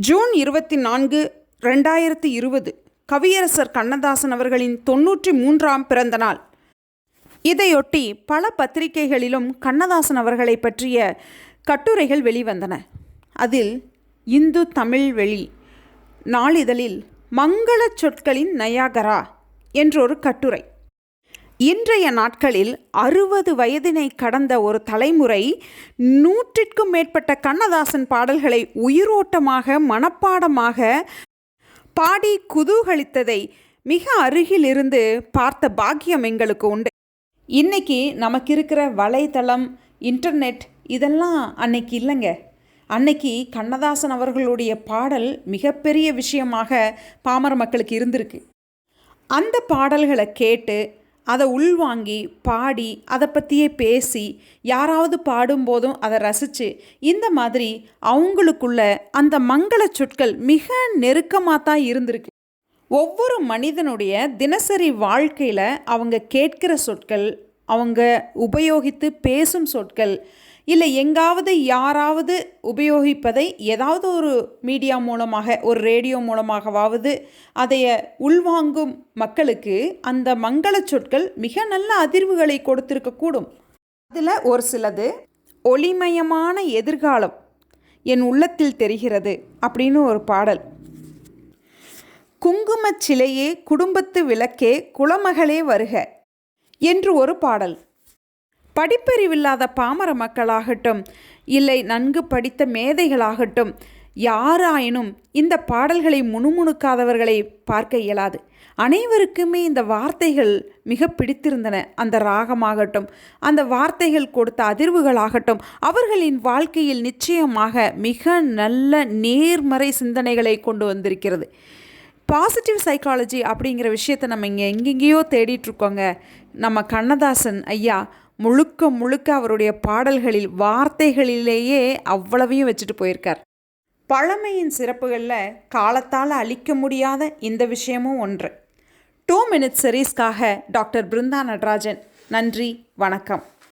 June இருபத்தி நான்கு ரெண்டாயிரத்தி இருபது கவியரசர் கண்ணதாசன் அவர்களின் தொன்னூற்றி மூன்றாம் பிறந்த நாள் இதையொட்டி பல பத்திரிகைகளிலும் கண்ணதாசன் அவர்களை பற்றிய கட்டுரைகள் வெளிவந்தன. அதில் இந்து தமிழ் வெளி நாளிதழில் மங்களச் சொற்களின் நயாகரா என்றொரு கட்டுரை. இன்றைய நாட்களில் அறுபது வயதினை கடந்த ஒரு தலைமுறை நூற்றிற்கும் மேற்பட்ட கண்ணதாசன் பாடல்களை உயிரோட்டமாக மனப்பாடமாக பாடி குதூகலித்ததை மிக அருகிலிருந்து பார்த்த பாக்கியம் எங்களுக்கு உண்டு. இன்னைக்கு நமக்கு இருக்கிற வலைத்தளம் இன்டர்நெட் இதெல்லாம் அன்னைக்கு இல்லைங்க. அன்னைக்கு கண்ணதாசன் அவர்களுடைய பாடல் மிகப்பெரிய விஷயமாக பாமர மக்களுக்கு இருந்திருக்கு. அந்த பாடல்களை கேட்டு அதை உள்வாங்கி பாடி அதை பற்றியே பேசி யாராவது பாடும்போதும் அதை ரசித்து இந்த மாதிரி அவங்களுக்குள்ள அந்த மங்கள சொற்கள் மிக நெருக்கமாக தான் இருந்திருக்கு. ஒவ்வொரு மனிதனுடைய தினசரி வாழ்க்கையில் அவங்க கேட்கிற சொற்கள் அவங்க உபயோகித்து பேசும் சொற்கள். இல்லை எங்காவது யாராவது உபயோகிப்பதை ஏதாவது ஒரு மீடியா மூலமாக ஒரு ரேடியோ மூலமாகவாவது அதைய உள்வாங்கும் மக்களுக்கு அந்த மங்கள சொற்கள் மிக நல்ல அதிர்வுகளை கொடுத்திருக்கக்கூடும் அதில் ஒரு சிலது ஒளிமயமான எதிர்காலம் என் உள்ளத்தில் தெரிகிறது அப்படின்னு ஒரு பாடல். குங்குமச் சிலையே குடும்பத்து விளக்கே குலமகளே வருக. என்று ஒரு பாடல். படிப்பறிவில்லாத பாமர மக்களாகட்டும் இல்லை நன்கு படித்த மேதைகளாகட்டும் யாராயினும் இந்த பாடல்களை முணுமுணுக்காதவர்களை பார்க்க இயலாது. அனைவருக்குமே இந்த வார்த்தைகள் மிக பிடித்திருந்தன. அந்த ராகமாகட்டும் அந்த வார்த்தைகள் கொடுத்த அதிர்வுகளாகட்டும் அவர்களின் வாழ்க்கையில் நிச்சயமாக மிக நல்ல நேர்மறை சிந்தனைகளை கொண்டு வந்திருக்கிறது. பாசிட்டிவ் சைக்காலஜி அப்படிங்கிற விஷயத்தை நம்ம இங்கே எங்கெங்கேயோ தேடிட்டுருக்கோங்க. நம்ம கண்ணதாசன் ஐயா முழுக்க முழுக்க அவருடைய பாடல்களில் வார்த்தைகளிலேயே அவ்வளவையும் வச்சுட்டு போயிருக்கார். பழமையின் சிறப்புகளில் காலத்தால் அழிக்க முடியாத இந்த விஷயமும் ஒன்று. டூ மினிட்ஸ் சீரீஸ்க்காக டாக்டர் பிருந்தா நடராஜன். நன்றி வணக்கம்.